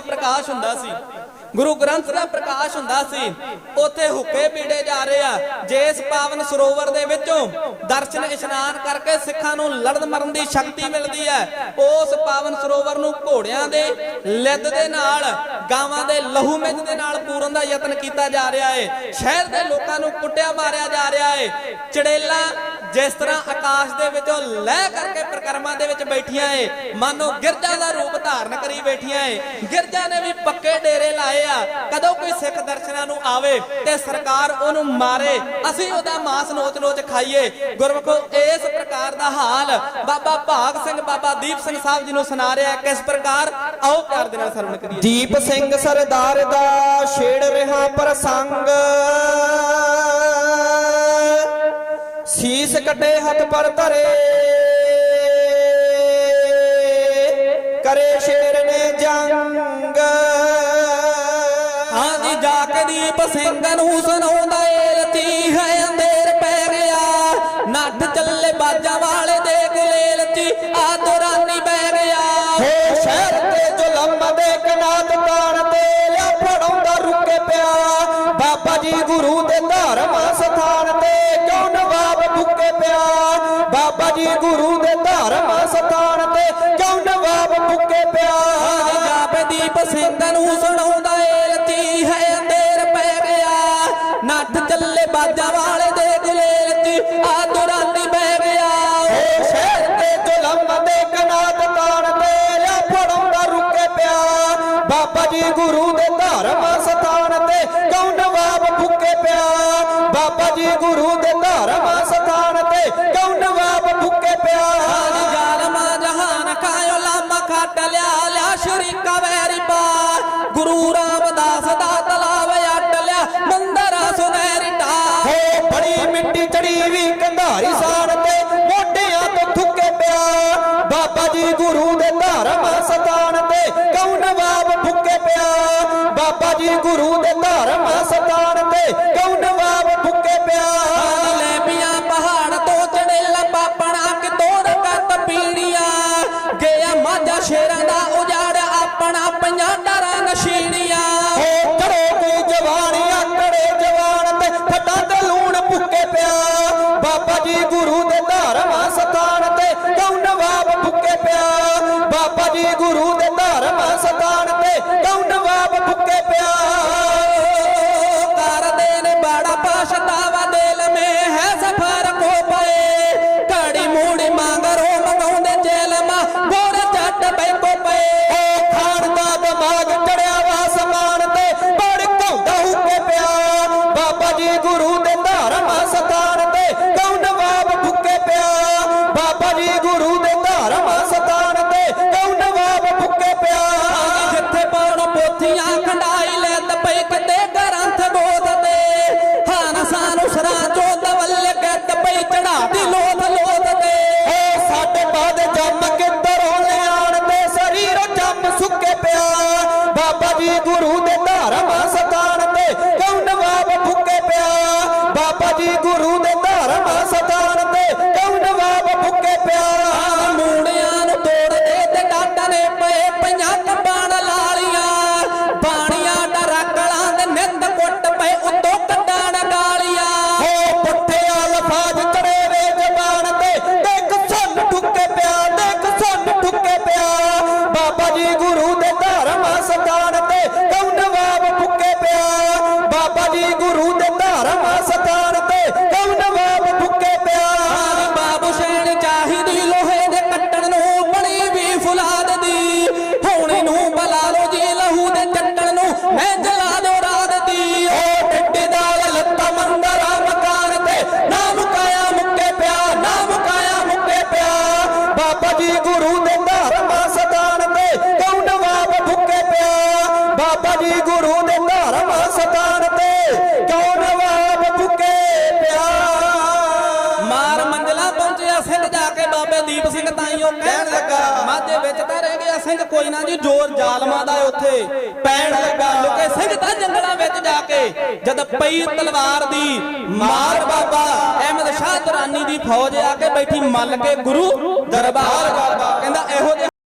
ਦਾ ਪ੍ਰਕਾਸ਼ ਹੁੰਦਾ ਸੀ। ਗੁਰੂ ਗ੍ਰੰਥ ਦਾ ਪ੍ਰਕਾਸ਼ ਹੁੰਦਾ ਸੀ। ਉੱਥੇ ਹੁੱਕੇ ਪੀੜੇ ਜਾ ਰਹੇ ਆ। ਜਿਸ ਪਾਵਨ ਸਰੋਵਰ ਦੇ ਵਿੱਚੋਂ ਦਰਸ਼ਨ ਇਸ਼ਨਾਨ ਕਰਕੇ ਸਿੱਖਾਂ ਨੂੰ ਲੜਨ ਮਰਨ ਦੀ ਸ਼ਕਤੀ ਮਿਲਦੀ ਹੈ, ਉਸ ਪਾਵਨ ਸਰੋਵਰ ਨੂੰ ਘੋੜਿਆਂ ਦੇ ਲਿੱਦ ਦੇ ਨਾਲ, ਗਾਵਾਂ ਦੇ ਲਹੂ ਮਿੱਝ ਦੇ ਨਾਲ ਪੂਰਨ ਦਾ ਯਤਨ ਕੀਤਾ ਜਾ ਰਿਹਾ ਹੈ ਸ਼ਹਿਰ ਦੇ ਲੋਕਾਂ ਨੂੰ ਕੁੱਟਿਆ ਮਾਰਿਆ ਜਾ ਰਿਹਾ ਹੈ ਚੜੇਲਾ ਜਿਸ ਤਰ੍ਹਾਂ ਆਕਾਸ਼ ਦੇ ਵਿੱਚੋਂ ਲਹਿ ਕਰਕੇ ਪ੍ਰਕਰਮਾਂ ਦੇ ਵਿੱਚ ਬੈਠੀਆਂ ਏ, ਮਾਨੋ ਗਿਰਜਾ ਦਾ ਰੂਪ ਧਾਰਨ ਕਰੀ ਬੈਠੀਆਂ ਏ। ਗਿਰਜਾ ਨੇ ਵੀ ਪੱਕੇ ਡੇਰੇ ਲਾਏ ਆ। ਕਦੋਂ ਕੋਈ ਸਿੱਖ ਦਰਸ਼ਨਾਂ ਨੂੰ ਆਵੇ ਤੇ ਸਰਕਾਰ ਉਹਨੂੰ ਮਾਰੇ, ਅਸੀਂ ਉਹਦਾ ਮਾਸ ਨੋਚ ਨੋਚ ਖਾਈਏ। ਗੁਰਮਖੋ, ਇਸ ਪ੍ਰਕਾਰ ਦਾ ਹਾਲ ਬਾਬਾ ਭਾਗ ਸਿੰਘ, ਬਾਬਾ ਦੀਪ ਸਿੰਘ ਸਾਹਿਬ ਜੀ ਨੂੰ ਸੁਣਾ ਰਿਹਾ, ਕਿਸ ਪ੍ਰਕਾਰ? ਆਓ ਪਿਆਰ ਦੇ ਨਾਲ ਸਰਵਣ ਕਰੀਏ। ਦੀਪ ਸਿੰਘ ਸਰਦਾਰ ਦਾ ਛੇੜ ਰਿਹਾ ਪ੍ਰਸੰਗ। ਸੀਸ ਕੱਢੇ ਹੱਥ ਪਰ ਧਰੇ। ਕਰੇ ਸ਼ੇਰ ਨੇ ਜੰਗ। ਹਾਂ ਜੀ ਜਾ ਕੇ ਦੀਪ ਸਿੰਘ ਨੂੰ ਸੁਣਾਉਂਦਾ ਗੁਰੂ ਦੇ ਧਰਮ ਸਥਾਨ ਤੇ ਕਿਉਂ ਨਵਾਬ ਭੁੱਕੇ ਪਿਆ? ਜਾਪੇ ਦੀਪ ਸਿੰਘ ਨੂੰ ਸੁਣਾਉਂਦਾ ਏ ਰਤੀ ਹੈ ਅੰਧੇਰ ਪੈ ਗਿਆ। ਨੱਠ ਚੱਲੇ ਬਾਜਾਂ ਵਾਲੇ ਦੇ ਗੁਲੇਲ ਚ ਆ ਦੁਰਾਨੀ ਬਹਿ ਗਿਆ। ਹੋ ਸ਼ਹਿਰ ਤੇ ਜ਼ੁਲਮ ਦੇ ਕਨਾਤ ਤਾਣ ਤੇ ਲਿਆ ਫੜਾਉਂਦਾ ਰੁਕੇ ਪਿਆ। ਬਾਬਾ ਜੀ ਗੁਰੂ ਦੇ ਧਰਮ ਸਥਾਨ ਤੇ ਕਿਉਂ ਨਵਾਬ ਭੁੱਕੇ ਪਿਆ? ਬਾਬਾ ਜੀ ਗੁਰੂ ਦੇ ਧਰਮ ਲਾਮਾ ਖੱਟ ਲਿਆ ਸ਼ਰੀਕਾ ਵੈਰੀ ਪਾ ਗੁਰੂ ਰਾਮਦਾਸ ਦਾ ਤਲਾਵ ਅੱਟ ਲਿਆ ਸੁਨਹਿਰੀ ਢਾ ਹੋ ਬੜੀ ਮਿੱਟੀ ਚੜੀ ਵੀ ਕੰਧਾਰੀ ਸਾੜ ਤੇ, ਮੋਢਿਆਂ ਤੋਂ ਥੁੱਕੇ ਪਿਆ ਬਾਬਾ ਜੀ ਗੁਰੂ ਦੇ ਧਰਮ ਸਥਾਨ ਤੇ, ਕੌਣ ਨਵਾਬ ਭੁੱਕੇ ਪਿਆ ਬਾਬਾ ਜੀ ਗੁਰੂ ਦੇ ਧਰਮ ਸਥਾਨ ਤੇ ਬਾਬਾ ਜੀ ਗੁਰੂ ਦੇ ਧਰਮ ਸਥਾਨ ਤੇ ਕਿਉਂ ਨਵਾਬ ਭੁੱਕੇ ਪਿਆ? ਕਰਦੇ ਨੇ ਬੜਾ ਪਛਤਾਵਾ ਦਿਲ ਮੇ ਹੈ ਸਫਰ ਕੋ ਪਏ। ਘੜੀ ਮੂੜੀ ਮੰਗਰੋ ਮੰਗਾਉਂਦੇ ਜੇਲ ਗੋਰ ਗੋਰੇ ਜੱਟ ਬੈਕੋ ਸਾਡੇ ਬਾਦ ਜੰਮ ਕਿੱਧਰੋਂ ਲਿਆਣ ਤੇ ਸਰੀਰ ਜੰਮ ਸੁੱਕੇ ਪਿਆ। ਬਾਬਾ ਜੀ ਗੁਰੂ ਦੇ ਧਰਮ ਬਾਬਾ ਜੀ ਗੁਰੂ ਦੇ ਧਰਮ ਸਥਾਨ ਤੇ ਕਿਉਂ ਨਵਾਬ ਭੁੱਕੇ ਪਿਆ? ਮਾਰ ਮੰਜ਼ਲਾ ਪਹੁੰਚਿਆ ਸਿੰਘ ਜਾ ਕੇ ਬਾਬੇ ਦੀਪ ਸਿੰਘ ਤਾਈਓ ਕਹਿਣ ਲੱਗਾ, ਮਾਝੇ ਵਿੱਚ ਤਾਂ ਰਹਿ ਗਿਆ ਸਿੰਘ, ਕੋਈ ਨਾ ਜੀ ਜੋਰ ਜ਼ਾਲਮਾਂ ਦਾ ਉੱਥੇ ਪੈਣ ਲੱਗਾ। ਲੁਕੇ ਸਿੰਘ ਤਾਂ ਜੰਗਲਾਂ ਵਿੱਚ ਜਾ ਕੇ ਜਦ ਪਈ ਤਲਵਾਰ ਦੀ ਮਾਰ ਬਾਬਾ ਅਹਿਮਦ ਸ਼ਾਹ ਦੁਰਾਨੀ ਦੀ ਫੌਜ ਆ ਕੇ ਬੈਠੀ, ਮੱਲ ਕੇ ਗੁਰੂ ਦਰਬਾਰ ਕਹਿੰਦਾ, ਇਹੋ ਜਿਹੇ